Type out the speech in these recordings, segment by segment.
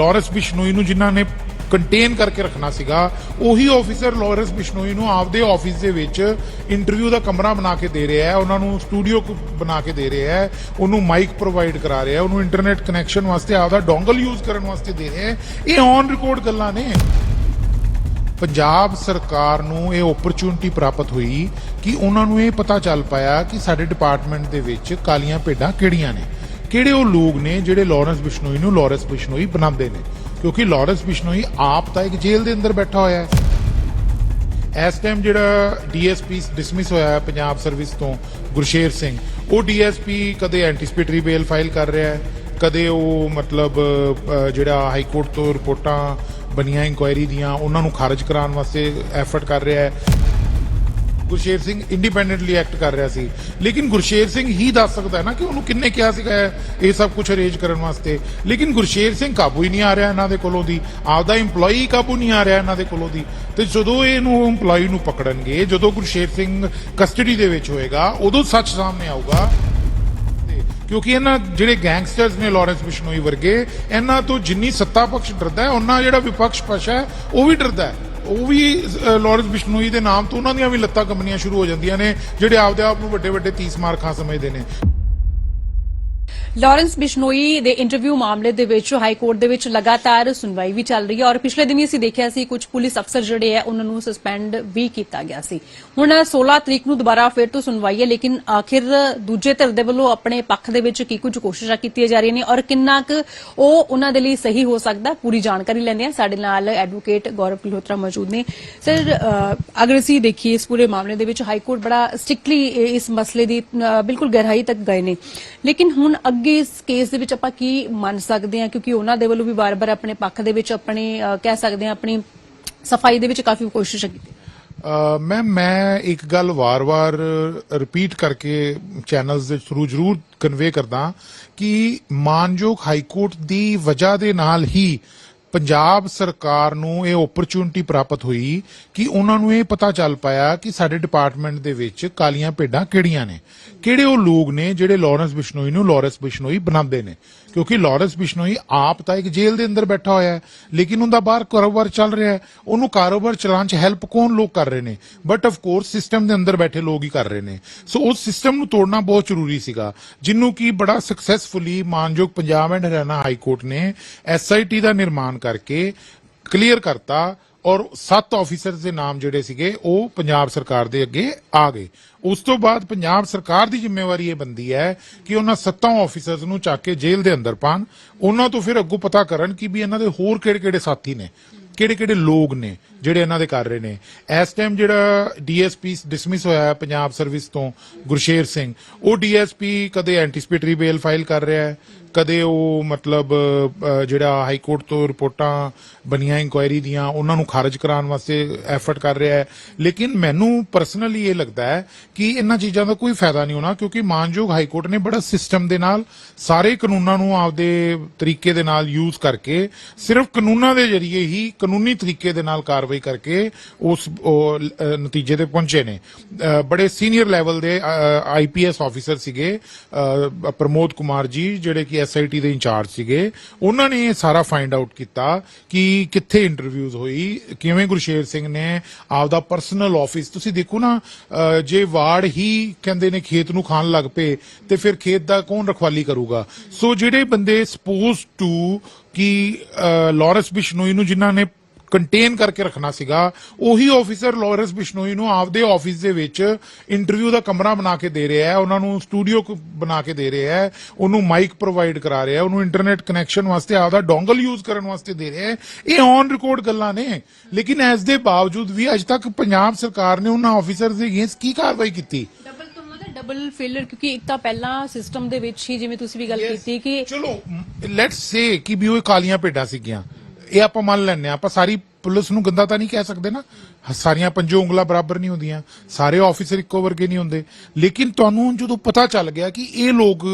Lawrence Bishnoi ਨੂੰ ਜਿਨ੍ਹਾਂ ਨੇ ਕੰਟੇਨ ਕਰਕੇ ਰੱਖਣਾ ਸੀਗਾ, ਉਹੀ ਆਫੀਸਰ ਲਾਰੈਂਸ ਬਿਸ਼ਨੋਈ ਨੂੰ ਆਪਦੇ ਆਫਿਸ ਦੇ ਵਿੱਚ ਇੰਟਰਵਿਊ ਦਾ ਕਮਰਾ ਬਣਾ ਕੇ ਦੇ ਰਿਹਾ ਹੈ, ਉਹਨਾਂ ਨੂੰ ਸਟੂਡੀਓ ਬਣਾ ਕੇ ਦੇ ਰਿਹਾ ਹੈ, ਉਹਨੂੰ ਮਾਈਕ ਪ੍ਰੋਵਾਈਡ ਕਰਾ ਰਿਹਾ ਹੈ, ਉਹਨੂੰ ਇੰਟਰਨੈਟ ਕਨੈਕਸ਼ਨ ਵਾਸਤੇ ਆਪਦਾ ਡੋਂਗਲ ਯੂਜ਼ ਕਰਨ ਵਾਸਤੇ ਦੇ ਰਿਹਾ ਹੈ। ਇਹ ਔਨ ਰਿਕਾਰਡ ਗੱਲਾਂ ਨੇ। ਪੰਜਾਬ ਸਰਕਾਰ ਨੂੰ ਇਹ ਓਪਰਚੁਨਿਟੀ ਪ੍ਰਾਪਤ ਹੋਈ ਕਿ ਉਹਨਾਂ ਨੂੰ ਇਹ ਪਤਾ ਚੱਲ ਪਾਇਆ ਕਿ ਸਾਡੇ ਡਿਪਾਰਟਮੈਂਟ ਦੇ ਵਿੱਚ ਕਾਲੀਆਂ ਭੇਡਾਂ ਕਿਹੜੀਆਂ ਨੇ। ਕਿਹੜੇ ਉਹ ਲੋਕ ਨੇ ਜਿਹੜੇ ਲਾਰੈਂਸ ਬਿਸ਼ਨੋਈ ਨੂੰ ਲਾਰੈਂਸ ਬਿਸ਼ਨੋਈ ਬਣਾਉਂਦੇ ਨੇ? ਕਿਉਂਕਿ ਲਾਰੈਂਸ ਬਿਸ਼ਨੋਈ ਆਪ ਤਾਂ ਇੱਕ ਜੇਲ੍ਹ ਦੇ ਅੰਦਰ ਬੈਠਾ ਹੋਇਆ ਹੈ। ਇਸ ਟਾਈਮ ਜਿਹੜਾ ਡੀਐਸਪੀ ਡਿਸਮਿਸ ਹੋਇਆ ਹੈ ਪੰਜਾਬ ਸਰਵਿਸ ਤੋਂ ਗੁਰਸ਼ੇਰ ਸਿੰਘ, ਉਹ ਡੀਐਸਪੀ ਕਦੇ ਐਂਟੀਸਪੇਟਰੀ ਬੇਲ ਫਾਈਲ ਕਰ ਰਿਹਾ ਹੈ, ਕਦੇ ਉਹ ਮਤਲਬ ਜਿਹੜਾ ਹਾਈ ਕੋਰਟ ਤੋਂ ਰਿਪੋਰਟਾਂ ਬਣੀਆਂ ਇਨਕੁਆਇਰੀ ਦੀਆਂ, ਉਹਨਾਂ ਨੂੰ ਖਾਰਜ ਕਰਾਉਣ ਵਾਸਤੇ ਐਫਰਟ ਕਰ ਰਿਹਾ ਹੈ। ਗੁਰਸ਼ੇਰ ਸਿੰਘ ਇੰਡੀਪੈਂਡੈਂਟਲੀ ਐਕਟ ਕਰ ਰਿਹਾ ਸੀ। ਲੇਕਿਨ ਗੁਰਸ਼ੇਰ ਸਿੰਘ ਹੀ ਦੱਸ ਸਕਦਾ ਨਾ ਕਿ ਉਹਨੂੰ ਕਿੰਨੇ ਕਿਹਾ ਸੀਗਾ ਇਹ ਸਭ ਕੁਝ ਅਰੇਂਜ ਕਰਨ ਵਾਸਤੇ। ਲੇਕਿਨ ਗੁਰਸ਼ੇਰ ਸਿੰਘ ਕਾਬੂ ਹੀ ਨਹੀਂ ਆ ਰਿਹਾ ਇਹਨਾਂ ਦੇ ਕੋਲੋਂ ਦੀ। ਆਪਦਾ EMPLOYEE ਕਾਬੂ ਨਹੀਂ ਆ ਰਿਹਾ ਇਹਨਾਂ ਦੇ ਕੋਲੋਂ ਦੀ। ਤੇ ਜਦੋਂ ਇਹਨੂੰ EMPLOYEE ਨੂੰ ਪਕੜਨਗੇ, ਜਦੋਂ ਗੁਰਸ਼ੇਰ ਸਿੰਘ ਕਸਟਡੀ ਦੇ ਵਿੱਚ ਹੋਏਗਾ, ਉਦੋਂ ਸੱਚ ਸਾਹਮਣੇ ਆਊਗਾ। ਕਿਉਂਕਿ ਇਹਨਾਂ ਜਿਹੜੇ ਗੈਂਗਸਟਰਸ ਨੇ ਲਾਰੈਂਸ ਬਿਸ਼ਨੋਈ ਵਰਗੇ, ਇਹਨਾਂ ਤੋਂ ਜਿੰਨੀ ਸੱਤਾ ਪਕਸ਼ ਡਰਦਾ ਹੈ, ਉਹਨਾਂ ਜਿਹੜਾ ਵਿਪਕਸ਼ ਪਸ਼ ਹੈ, ਉਹ ਵੀ ਡਰਦਾ ਹੈ। ਉਹ ਵੀ ਅ, ਲਾਰੈਂਸ ਬਿਸ਼ਨੋਈ ਦੇ ਨਾਮ ਤੋਂ ਉਹਨਾਂ ਦੀਆਂ ਵੀ ਲੱਤਾਂ ਕੰਬਣੀਆਂ ਸ਼ੁਰੂ ਹੋ ਜਾਂਦੀਆਂ ਨੇ ਜਿਹੜੇ ਆਪਦੇ ਆਪ ਨੂੰ ਵੱਡੇ ਵੱਡੇ ਤੀਸ ਮਾਰ ਖਾਂ ਸਮਝਦੇ ਨੇ। ਲਾਰੈਂਸ ਬਿਸ਼ਨੋਈ ਦੇ ਇੰਟਰਵਿਊ ਮਾਮਲੇ ਦੇ ਵਿੱਚ ਹਾਈ ਕੋਰਟ ਦੇ ਵਿੱਚ ਲਗਾਤਾਰ ਸੁਣਵਾਈ ਵੀ ਚੱਲ ਰਹੀ ਹੈ ਔਰ ਪਿਛਲੇ ਦਿਨੀ ਅਸੀਂ ਦੇਖਿਆ ਸੀ ਕੁਝ ਪੁਲਿਸ ਅਫਸਰ ਜਿਹੜੇ ਆ ਉਹਨਾਂ ਨੂੰ ਸਸਪੈਂਡ ਵੀ ਕੀਤਾ ਗਿਆ ਸੀ। ਹੁਣ 16 ਤਰੀਕ ਨੂੰ ਦੁਬਾਰਾ ਫਿਰ ਤੋਂ ਸੁਣਵਾਈ ਹੈ, ਲੇਕਿਨ ਆਖਿਰ ਦੂਜੇ ਧਿਰ ਦੇ ਵੱਲੋਂ ਆਪਣੇ ਪੱਖ ਦੇ ਵਿੱਚ ਕੀ ਕੁਝ ਕੋਸ਼ਿਸ਼ਾਂ ਕੀਤੀਆਂ ਜਾ ਰਹੀਆਂ ਨੇ ਔਰ ਕਿੰਨਾ ਕੁ ਉਹ ਉਹਨਾਂ ਦੇ ਲਈ ਸਹੀ ਹੋ ਸਕਦਾ, ਪੂਰੀ ਜਾਣਕਾਰੀ ਲੈਂਦੇ ਆ ਸਾਡੇ ਨਾਲ ਐਡਵੋਕੇਟ ਗੌਰਵ ਕਿਲੋਤਰਾ ਮੌਜੂਦ ਨੇ। ਸਰ ਅਗਰ ਅਸੀਂ ਦੇਖੀਏ ਇਸ ਪੂਰੇ ਮਾਮਲੇ ਦੇ ਵਿੱਚ ਹਾਈ ਕੋਰਟ ਬੜਾ ਸਟ੍ਰਿਕਟਲੀ ਇਸ ਮਸਲੇ ਦੀ ਬਿਲਕੁਲ ਗਹਿਰਾਈ ਤੱਕ ਗਏ ਨੇ। ਲੇਕਿਨ ਹੁਣ ਅੱਗੇ ਇਸ ਕੇਸ ਦੇ ਵਿੱਚ ਆਪਾਂ ਕੀ ਮੰਨ ਸਕਦੇ ਹਾਂ? ਕਿਉਂਕਿ ਉਹਨਾਂ ਦੇ ਵੱਲੋਂ ਵੀ ਵਾਰ-ਵਾਰ ਆਪਣੇ ਪੱਖ ਦੇ ਵਿੱਚ ਆਪਣੇ ਕਹਿ ਸਕਦੇ ਹਾਂ, ਆਪਣੀ ਸਫ਼ਾਈ ਦੇ ਵਿੱਚ ਕਾਫੀ ਕੋਸ਼ਿਸ਼ ਕੀਤੀ ਮੈਂ ਮੈਂ ਇੱਕ ਗੱਲ ਵਾਰ-ਵਾਰ ਰਿਪੀਟ ਕਰਕੇ ਚੈਨਲਸ ਦੇ ਥਰੂ ਜ਼ਰੂਰ ਕਨਵੇ ਕਰਦਾ ਕਿ ਮਾਨਯੋਗ ਹਾਈ ਕੋਰਟ ਦੀ ਵਜ੍ਹਾ ਦੇ ਨਾਲ ਹੀ ਪੰਜਾਬ ਸਰਕਾਰ ਨੂੰ ਇਹ ਓਪਰਚੁਨਿਟੀ ਪ੍ਰਾਪਤ ਹੋਈ ਕਿ ਉਹਨਾਂ ਨੂੰ ਇਹ ਪਤਾ ਚੱਲ ਪਾਇਆ ਕਿ ਸਾਡੇ ਡਿਪਾਰਟਮੈਂਟ ਦੇ ਵਿੱਚ ਕਾਲੀਆਂ ਭੇਡਾਂ ਕਿਹੜੀਆਂ ਨੇ? ਕਿਹੜੇ ਉਹ ਲੋਕ ਨੇ ਜਿਹੜੇ ਲਾਰੈਂਸ ਬਿਸ਼ਨੋਈ ਨੂੰ ਲਾਰੈਂਸ ਬਿਸ਼ਨੋਈ ਬਣਾਉਂਦੇ ਨੇ? ਕਿਉਂਕਿ ਲਾਰੈਂਸ ਬਿਸ਼ਨੋਈ ਆਪ ਤਾਂ ਇੱਕ ਜੇਲ੍ਹ ਦੇ ਅੰਦਰ ਬੈਠਾ ਹੋਇਆ ਹੈ, ਲੇਕਿਨ ਉਹਦਾ ਬਾਹਰ ਕਾਰੋਬਾਰ ਚੱਲ ਰਿਹਾ ਹੈ। ਉਹਨੂੰ ਕਾਰੋਬਾਰ ਚਲਾਉਣ 'ਚ ਹੈਲਪ ਕੌਣ ਲੋਕ ਕਰ ਰਹੇ ਨੇ? ਬਟ ਆਫ ਕੋਰਸ ਸਿਸਟਮ ਦੇ ਅੰਦਰ ਬੈਠੇ ਲੋਕ ਹੀ ਕਰ ਰਹੇ ਨੇ। ਸੋ ਉਸ ਸਿਸਟਮ ਨੂੰ ਤੋੜਨਾ ਬਹੁਤ ਜ਼ਰੂਰੀ ਸੀਗਾ ਜਿਹਨੂੰ ਕਿ ਬੜਾ ਸਕਸੈਸਫੁਲੀ ਮਾਨਯੋਗ Punjab and Haryana high court ਨੇ ਐਸਆਈਟੀ ਦਾ ਨਿਰਮਾਣ ਕਰਕੇ ਕਲੀਅਰ ਕਰਤਾ। ਔਰ ਸੱਤ ਆਫੀਸਰਸ ਦੇ ਨਾਮ ਜਿਹੜੇ ਸੀਗੇ, ਉਹ ਪੰਜਾਬ ਸਰਕਾਰ ਦੇ ਅੱਗੇ ਆ ਗਏ। ਉਸ ਤੋਂ ਬਾਅਦ ਪੰਜਾਬ ਸਰਕਾਰ ਦੀ ਜ਼ਿੰਮੇਵਾਰੀ ਇਹ ਬੰਦੀ ਹੈ ਕਿ ਉਹਨਾਂ ਸੱਤਾਂ ਆਫੀਸਰਸ ਨੂੰ ਚੱਕ ਕੇ ਜੇਲ੍ਹ ਦੇ ਅੰਦਰ ਪਾਣ ਉਹਨਾਂ ਤੋਂ ਫਿਰ ਅੱਗੋਂ ਪਤਾ ਕਰਨ ਕਿ ਵੀ ਇਹਨਾਂ ਦੇ ਹੋਰ ਕਿਹੜੇ-ਕਿਹੜੇ ਸਾਥੀ ਨੇ, ਕਿਹੜੇ-ਕਿਹੜੇ ਲੋਕ ਨੇ। ਜਿਹੜੇ ਇਹਨਾਂ ਦੇ ਕਰ ਰਹੇ ਨੇ। ਇਸ ਟਾਈਮ ਜਿਹੜਾ ਡੀਐਸਪੀ ਡਿਸਮਿਸ ਹੋਇਆ ਹੈ ਪੰਜਾਬ ਸਰਵਿਸ ਤੋਂ ਗੁਰਸ਼ੇਰ ਸਿੰਘ ਉਹ ਡੀਐਸਪੀ ਕਦੇ ਐਂਟੀਸਪੇਟਰੀ ਬੇਲ ਫਾਈਲ ਕਰ ਰਿਹਾ ਹੈ ਕਦੇ ਉਹ ਮਤਲਬ ਅ, ਜਿਹੜਾ ਹਾਈ ਕੋਰਟ ਤੋਂ ਰਿਪੋਰਟਾਂ ਬਣੀਆਂ ਇਨਕੁਆਇਰੀ ਦੀਆਂ ਉਹਨਾਂ ਨੂੰ ਖਾਰਜ ਕਰਾਉਣ ਵਾਸਤੇ ਐਫਰਟ ਕਰ ਰਿਹਾ ਹੈ। ਲੇਕਿਨ ਮੈਨੂੰ ਪਰਸਨਲੀ ਇਹ ਲੱਗਦਾ ਹੈ ਕਿ ਇਹਨਾਂ ਚੀਜ਼ਾਂ ਦਾ ਕੋਈ ਫਾਇਦਾ ਨਹੀਂ ਹੋਣਾ ਕਿਉਂਕਿ ਮਾਨਯੋਗ ਹਾਈ ਕੋਰਟ ਨੇ ਬੜਾ ਸਿਸਟਮ ਦੇ ਨਾਲ ਸਾਰੇ ਕਾਨੂੰਨਾਂ ਨੂੰ ਆਪਦੇ ਤਰੀਕੇ ਦੇ ਨਾਲ ਯੂਜ਼ ਕਰਕੇ ਸਿਰਫ ਕਾਨੂੰਨਾਂ ਦੇ ਜ਼ਰੀਏ ਹੀ ਕਾਨੂੰਨੀ ਤਰੀਕੇ ਦੇ ਨਾਲ ਕਾਰਵਾਈ ਕਰਕੇ ਉਸ ਨਤੀਜੇ ਤੇ ਪਹੁੰਚੇ ਨੇ। ਬੜੇ ਸੀਨੀਅਰ ਲੈਵਲ ਦੇ ਆਈਪੀਐਸ ਆਫੀਸਰ ਸੀਗੇ ਪ੍ਰਮੋਦ ਕੁਮਾਰ ਜੀ ਜਿਹੜੇ ਕਿ ਐਸਆਈਟੀ ਦੇ ਇੰਚਾਰਜ ਸੀਗੇ। ਉਹਨਾਂ ਨੇ ਇਹ ਸਾਰਾ ਫਾਈਂਡ ਆਊਟ ਕੀਤਾ ਕਿ ਕਿੱਥੇ ਇੰਟਰਵਿਊਜ਼ ਹੋਈ ਕਿਵੇਂ ਗੁਰਸ਼ੇਰ ਸਿੰਘ ਨੇ ਆਪਦਾ ਪਰਸਨਲ ਆਫਿਸ ਤੁਸੀਂ ਦੇਖੋ ਨਾ ਜੇ ਵਾਰਡ ਹੀ ਕਹਿੰਦੇ ਨੇ ਖੇਤ ਨੂੰ ਖਾਣ ਲੱਗ ਪਏ ਤੇ ਫਿਰ ਖੇਤ ਦਾ ਕੌਣ ਰਖਵਾਲੀ ਕਰੂਗਾ? ਸੋ ਜਿਹੜੇ ਬੰਦੇ ਸਪੋਜ਼ ਟੂ ਕਿ ਅ, ਲਾਰੈਂਸ ਬਿਸ਼ਨੋਈ ਨੂੰ ਜਿਨ੍ਹਾਂ ਨੇ ਕੰਟੇਨ ਕਰਕੇ ਰੱਖਣਾ ਸੀਗਾ ਉਹੀ ਆਫੀਸਰ ਲਾਰੈਂਸ ਬਿਸ਼ਨੋਈ ਨੂੰ ਆਪਦੇ ਆਫਿਸ ਦੇ ਵਿੱਚ ਇੰਟਰਵਿਊ ਦਾ ਕਮਰਾ ਬਣਾ ਕੇ ਦੇ ਰਿਹਾ ਹੈ ਉਹਨਾਂ ਨੂੰ ਸਟੂਡੀਓ ਬਣਾ ਕੇ ਦੇ ਰਿਹਾ ਹੈ ਉਹਨੂੰ ਮਾਈਕ ਪ੍ਰੋਵਾਈਡ ਕਰਾ ਰਿਹਾ ਹੈ ਉਹਨੂੰ ਇੰਟਰਨੈਟ ਕਨੈਕਸ਼ਨ ਵਾਸਤੇ ਆਪਦਾ ਡੋਂਗਲ ਯੂਜ਼ ਕਰਨ ਵਾਸਤੇ ਦੇ ਰਿਹਾ ਹੈ। ਇਹ ਔਨ ਰਿਕਾਰਡ ਗੱਲਾਂ ਨੇ ਲੇਕਿਨ ਇਸ ਦੇ ਬਾਵਜੂਦ ਵੀ ਅਜੇ ਤੱਕ ਪੰਜਾਬ ਸਰਕਾਰ ਨੇ ਉਹਨਾਂ ਆਫੀਸਰ ਦੇ ਅਗੇਂਸਟ ਕੀ ਕਾਰਵਾਈ ਕੀਤੀ? ਡਬਲ ਫੇਲਰ ਕਿਉਂਕਿ ਇੱਕ ਤਾਂ ਪਹਿਲਾਂ ਸਿਸਟਮ ਦੇ ਵਿੱਚ ਹੀ ਜਿਵੇਂ ਤੁਸੀਂ ਵੀ ਗੱਲ ਕੀਤੀ ਕਿ ਚਲੋ ਲੈਟਸ ਸੇ ਕਿ ਵੀ ਉਹ ਕਾਲੀਆਂ ਭੇਡਾਂ ਸੀਗੀਆਂ ਇਹ ਆਪਾਂ ਮੰਨ ਲੈਂਦੇ ਹਾਂ ਆਪਾਂ ਸਾਰੀ ਪੁਲਿਸ ਨੂੰ ਗੰਦਾ ਤਾਂ ਨਹੀਂ ਕਹਿ ਸਕਦੇ ਨਾ? ਸਾਰੀਆਂ ਪੰਜੋ ਉਂਗਲਾਂ ਬਰਾਬਰ ਨਹੀਂ ਹੁੰਦੀਆਂ। ਸਾਰੇ ਆਫੀਸਰ ਇੱਕੋ ਵਰਗੇ ਨਹੀਂ ਹੁੰਦੇ। ਲੇਕਿਨ ਤੁਹਾਨੂੰ ਜਦੋਂ ਪਤਾ ਚੱਲ ਗਿਆ ਕਿ ਇਹ ਲੋਕ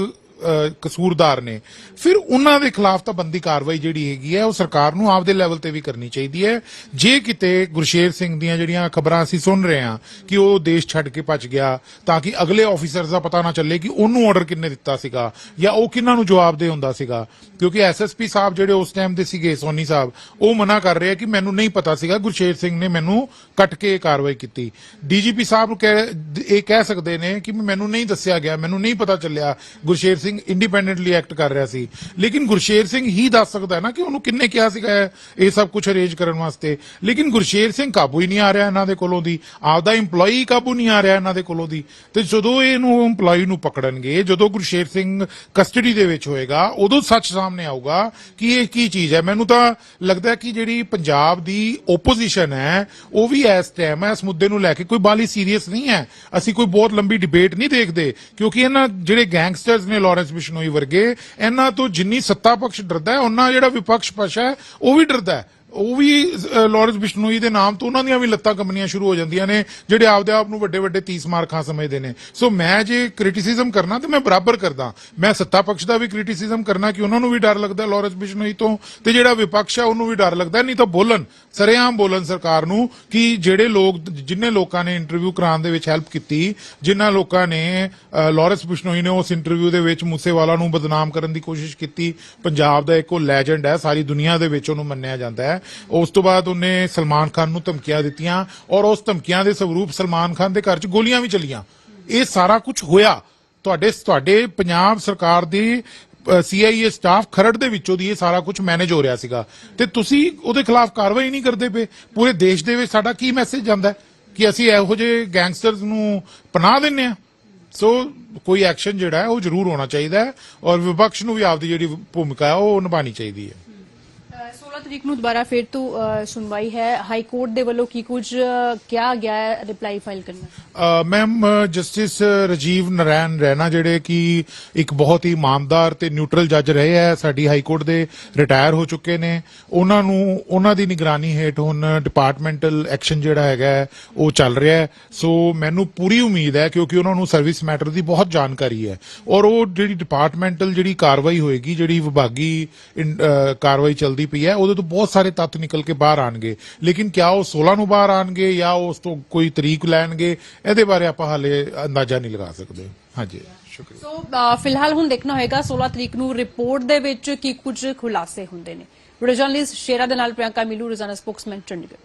ਕਸੂਰਦਾਰ ਨੇ। ਫਿਰ ਉਹਨਾਂ ਦੇ ਖਿਲਾਫ ਤਾਂ ਬੰਦੀ ਕਾਰਵਾਈ ਜਿਹੜੀ ਹੈਗੀ ਹੈ, ਉਹ ਸਰਕਾਰ ਨੂੰ ਆਪਦੇ ਲੈਵਲ ਤੇ ਵੀ ਕਰਨੀ ਚਾਹੀਦੀ ਹੈ। ਜੇ ਕਿਤੇ ਗੁਰਸ਼ੇਰ ਸਿੰਘ ਦੀਆਂ ਜਿਹੜੀਆਂ ਖਬਰਾਂ ਅਸੀਂ ਸੁਣ ਰਹੇ ਹਾਂ ਕਿ ਉਹ ਦੇਸ਼ ਛੱਡ ਕੇ ਭੱਜ ਗਿਆ, ਤਾਂ ਕਿ ਅਗਲੇ ਆਫੀਸਰਸ ਦਾ ਪਤਾ ਨਾ ਚੱਲੇ ਕਿ ਉਹਨੂੰ ਆਰਡਰ ਕਿੰਨੇ ਦਿੱਤਾ ਸੀਗਾ ਜਾਂ ਉਹ ਕਿਹਨਾਂ ਨੂੰ ਜਵਾਬ ਦੇ ਹੁੰਦਾ ਸੀਗਾ। ਕਿਉਂਕਿ ਐਸਐਸਪੀ ਸਾਹਿਬ ਜਿਹੜੇ ਉਸ ਟਾਈਮ ਦੇ ਸੀਗੇ, ਸੋਨੀ ਸਾਹਿਬ, ਉਹ ਮਨਾ ਕਰ ਰਹੇ ਆ ਕਿ ਮੈਨੂੰ ਨਹੀਂ ਪਤਾ ਸੀਗਾ, ਗੁਰਸ਼ੇਰ ਸਿੰਘ ਨੇ ਮੈਨੂੰ ਕੱਟ ਕੇ ਇਹ ਕਾਰਵਾਈ ਕੀਤੀ। ਡੀਜੀਪੀ ਸਾਹਿਬ ਨੂੰ ਕਹਿ, ਇਹ ਕਹਿ ਸਕਦੇ ਨੇ ਕਿ ਮੈਨੂੰ ਨਹੀਂ ਦੱਸਿਆ ਗਿਆ, ਮੈਨੂੰ ਨਹੀਂ ਪਤਾ ਚੱਲਿਆ ਗੁਰਸ਼ੇਰ ਸਿੰਘ ਇੰਡੀਪੈਂਡੈਂਟਲੀ ਐਕਟ ਕਰ ਰਿਹਾ ਸੀ। ਲੇਕਿਨ ਗੁਰਸ਼ੇਰ ਸਿੰਘ ਹੀ ਦੱਸ ਸਕਦਾ ਨਾ ਕਿ ਉਹਨੂੰ ਕਿੰਨੇ ਕਿਹਾ ਸੀਗਾ ਇਹ- ਸਭ ਕੁਝ ਅਰੇਂਜ ਕਰਨ ਵਾਸਤੇ। ਲੇਕਿਨ ਗੁਰਸ਼ੇਰ ਸਿੰਘ ਕਾਬੂ ਹੀ ਨਹੀਂ ਆ ਰਿਹਾ ਇਹਨਾਂ ਦੇ ਕੋਲੋਂ ਦੀ। ਆਪਦਾ EMPLOYE ਕਾਬੂ ਨਹੀਂ ਆ ਰਿਹਾ ਇਹਨਾਂ ਦੇ ਕੋਲੋਂ ਦੀ। ਤੇ ਜਦੋਂ ਇਹਨੂੰ EMPLOYE ਨੂੰ ਪਕੜਨਗੇ, ਜਦੋਂ ਗੁਰਸ਼ੇਰ ਸਿੰਘ ਕਸਟਡੀ ਦੇ ਵਿੱਚ ਹੋਏਗਾ, ਉਦੋਂ ਸੱਚ ਸਾਹਮਣੇ ਆਊਗਾ ਕਿ ਇਹ ਕੀ ਚੀਜ਼ ਹੈ। ਮੈਨੂੰ ਤਾਂ ਲੱਗਦਾ ਕਿ ਜਿਹੜੀ ਪੰਜਾਬ ਦੀ ਓਪੋਜੀਸ਼ਨ ਹੈ, ਉਹ ਵੀ ਇਸ ਟਾਈਮ ਇਸ ਮੁੱਦੇ ਨੂੰ ਲੈ ਕੇ ਕੋਈ ਬਾਲੀ ਸੀਰੀਅਸ ਨਹੀਂ ਹੈ। ਅਸੀਂ ਕੋਈ ਬਹੁਤ ਲੰਬੀ ਡਿਬੇਟ ਨਹੀਂ ਦੇਖਦੇ, ਕਿਉਂਕਿ ਇਹਨਾਂ ਜਿਹੜੇ ਗੈਂਗਸਟਰਸ ਨੇ ਲਾਰੈਂਸ ਬਿਸ਼ਨੋਈ ਵਰਗੇ, ਇਹਨਾਂ ਤੋਂ ਜਿੰਨੀ ਸੱਤਾ ਪਕਸ਼ ਡਰਦਾ ਹੈ, ਉਹਨਾਂ ਜਿਹੜਾ ਵਿਪਕਸ਼ ਪਸ਼ ਹੈ, ਉਹ ਵੀ ਡਰਦਾ ਹੈ। ਉਹ ਵੀ ਅ, ਲਾਰੈਂਸ ਬਿਸ਼ਨੋਈ ਦੇ ਨਾਮ ਤੋਂ ਉਹਨਾਂ ਦੀਆਂ ਵੀ ਲੱਤਾਂ ਕੰਬਣੀਆਂ ਸ਼ੁਰੂ ਹੋ ਜਾਂਦੀਆਂ ਨੇ ਜਿਹੜੇ ਆਪਦੇ ਆਪ ਨੂੰ ਵੱਡੇ ਵੱਡੇ ਤੀਸ ਮਾਰਖਾਂ ਸਮਝਦੇ ਨੇ। ਸੋ ਮੈਂ ਜੇ ਕ੍ਰਿਟਿਸਿਜ਼ਮ ਕਰਨਾ ਤੇ ਮੈਂ ਬਰਾਬਰ ਕਰਦਾ। ਮੈਂ ਸੱਤਾ ਪਕਸ਼ ਦਾ ਵੀ ਕ੍ਰਿਟਿਸਿਜ਼ਮ ਕਰਨਾ ਕਿ ਉਹਨਾਂ ਨੂੰ ਵੀ ਡਰ ਲੱਗਦਾ ਲਾਰੈਂਸ ਬਿਸ਼ਨੋਈ ਤੋਂ ਤੇ ਜਿਹੜਾ ਵਿਪਕਸ਼ ਹੈ ਉਹਨੂੰ ਵੀ ਡਰ ਲੱਗਦਾ ਨਹੀਂ ਤਾਂ ਬੋਲਣ ਸਰੇਆਮ ਬੋਲਣ ਸਰਕਾਰ ਨੂੰ ਕਿ ਜਿਹੜੇ ਲੋਕ ਜਿੰਨੇ ਲੋਕਾਂ ਨੇ ਇੰਟਰਵਿਊ ਕਰਾਉਣ ਦੇ ਵਿੱਚ ਹੈਲਪ ਕੀਤੀ ਜਿਨ੍ਹਾਂ ਲੋਕਾਂ ਨੇ ਅ, ਲਾਰੈਂਸ ਬਿਸ਼ਨੋਈ ਨੇ ਉਸ ਇੰਟਰਵਿਊ ਦੇ ਵਿੱਚ ਮੂਸੇਵਾਲਾ ਨੂੰ ਬਦਨਾਮ ਕਰਨ ਦੀ ਕੋਸ਼ਿਸ਼ ਕੀਤੀ ਪੰਜਾਬ ਦਾ ਇੱਕ ਉਹ ਲੈਜੈਂਡ ਹੈ ਸਾਰੀ ਦੁਨੀਆ ਦੇ ਵਿੱਚ ਉਹਨੂੰ ਮੰਨਿਆ ਜਾਂਦਾ ਹੈ। ਉਸ ਤੋਂ ਬਾਅਦ ਉਹਨੇ ਸਲਮਾਨ ਖਾਨ ਨੂੰ ਧਮਕੀਆਂ ਦਿੱਤੀਆਂ ਔਰ ਉਸ ਧਮਕੀਆਂ ਦੇ ਸਵਰੂਪ ਸਲਮਾਨ ਖਾਨ ਦੇ ਘਰ 'ਚ ਗੋਲੀਆਂ ਵੀ ਚੱਲੀਆਂ। ਇਹ ਸਾਰਾ ਕੁਝ ਹੋਇਆ। ਤੁਹਾਡੇ ਤੁਹਾਡੇ ਪੰਜਾਬ ਸਰਕਾਰ ਦੀ ਸੀਆਈਏ ਸਟਾਫ ਖਰੜ ਦੇ ਵਿੱਚੋਂ ਦੀ ਇਹ ਸਾਰਾ ਕੁਝ ਮੈਨੇਜ ਹੋ ਰਿਹਾ ਸੀਗਾ। ਤੇ ਤੁਸੀਂ ਉਹਦੇ ਖਿਲਾਫ ਕਾਰਵਾਈ ਨਹੀਂ ਕਰਦੇ ਪਏ। ਪੂਰੇ ਦੇਸ਼ ਦੇ ਵਿੱਚ ਸਾਡਾ ਕੀ ਮੈਸੇਜ ਜਾਂਦਾ ਕਿ ਅਸੀਂ ਇਹੋ ਜਿਹੇ ਗੈਂਗਸਟਰਸ ਨੂੰ ਪਨਾਹ ਦਿੰਨੇ ਆ ਸੋ ਕੋਈ ਐਕਸ਼ਨ ਜਿਹੜਾ ਹੈ ਉਹ ਜ਼ਰੂਰ ਹੋਣਾ ਚਾਹੀਦਾ ਹੈ ਔਰ ਵਿਪਕਸ਼ ਨੂੰ ਵੀ ਆਪਦੀ ਜਿਹੜੀ ਭੂਮਿਕਾ ਹੈ ਉਹ ਨਿਭਾਉਣੀ ਚਾਹੀਦੀ ਹੈ। 16 ਤਰੀਕ ਨੂੰ ਦੁਬਾਰਾ ਫਿਰ ਤੋਂ ਸੁਣਵਾਈ ਹੈ। ਹਾਈ ਕੋਰਟ ਦੇ ਵੱਲੋਂ ਕੀ ਕੁਝ ਕਿਹਾ ਗਿਆ ਹੈ ਰਿਪਲਾਈ ਫਾਈਲ ਕਰਨਾ ਮੈਮ ਜਸਟਿਸ ਰਾਜੀਵ ਨਰੈਣ ਰੈਣਾ ਜਿਹੜੇ ਕਿ ਇੱਕ ਬਹੁਤ ਹੀ ਇਮਾਨਦਾਰ ਤੇ ਨਿਊਟਰਲ ਜੱਜ ਰਹੇ ਹੈ, ਸਾਡੀ ਹਾਈ ਕੋਰਟ ਦੇ ਰਿਟਾਇਰ ਹੋ ਚੁੱਕੇ ਨੇ। ਉਹਨਾਂ ਨੂੰ, ਉਹਨਾਂ ਦੀ ਨਿਗਰਾਨੀ ਹੇਠ ਹੁਣ ਡਿਪਾਰਟਮੈਂਟਲ ਐਕਸ਼ਨ ਜਿਹੜਾ ਹੈਗਾ ਉਹ ਚੱਲ ਰਿਹਾ ਹੈ। ਸੋ ਮੈਨੂੰ ਪੂਰੀ ਉਮੀਦ ਹੈ ਕਿਉਂਕਿ ਉਹਨਾਂ ਨੂੰ ਸਰਵਿਸ ਮੈਟਰ ਦੀ ਬਹੁਤ ਜਾਣਕਾਰੀ ਹੈ। ਔਰ ਉਹ ਜਿਹੜੀ ਡਿਪਾਰਟਮੈਂਟਲ ਜਿਹੜੀ ਕਾਰਵਾਈ ਹੋਏਗੀ, ਜਿਹੜੀ ਵਿਭਾਗੀ ਕਾਰਵਾਈ ਚੱਲਦੀ ਪਈ ਹੈ ਉਹਦੇ ਤੋਂ ਬਹੁਤ ਸਾਰੇ ਤੱਤ ਨਿਕਲ ਕੇ ਬਾਹਰ ਆਣਗੇ। ਲੇਕਿਨ ਕਿਆ ਉਹ 16 ਨੂੰ ਬਾਹਰ ਆਣਗੇ ਜਾਂ ਉਸ ਤੋਂ ਕੋਈ ਤਰੀਕ ਲੈਣਗੇ, ਇਹਦੇ ਬਾਰੇ ਆਪਾਂ ਹਾਲੇ ਅੰਦਾਜ਼ਾ ਨਹੀਂ ਲਗਾ ਸਕਦੇ। ਹਾਂਜੀ, ਸ਼ੁਕਰੀਆ। ਸੋ ਫਿਲਹਾਲ ਹੁਣ ਦੇਖਣਾ ਹੋਏਗਾ 16 ਤਰੀਕ ਨੂੰ ਰਿਪੋਰਟ ਦੇ ਵਿੱਚ ਕੀ ਕੁਝ ਖੁਲਾਸੇ ਹੁੰਦੇ ਨੇ। ਵੀਡੀਓ ਜਰਨਲਿਸਟ ਸ਼ੇਰਾ ਦੇ ਨਾਲ ਪ੍ਰਿਯੰਕਾ ਮਿਲੂ, ਰੋਜ਼ਾਨਾ ਸਪੋਕਸਮੈਨ ਚੰਡੀਗੜ੍ਹ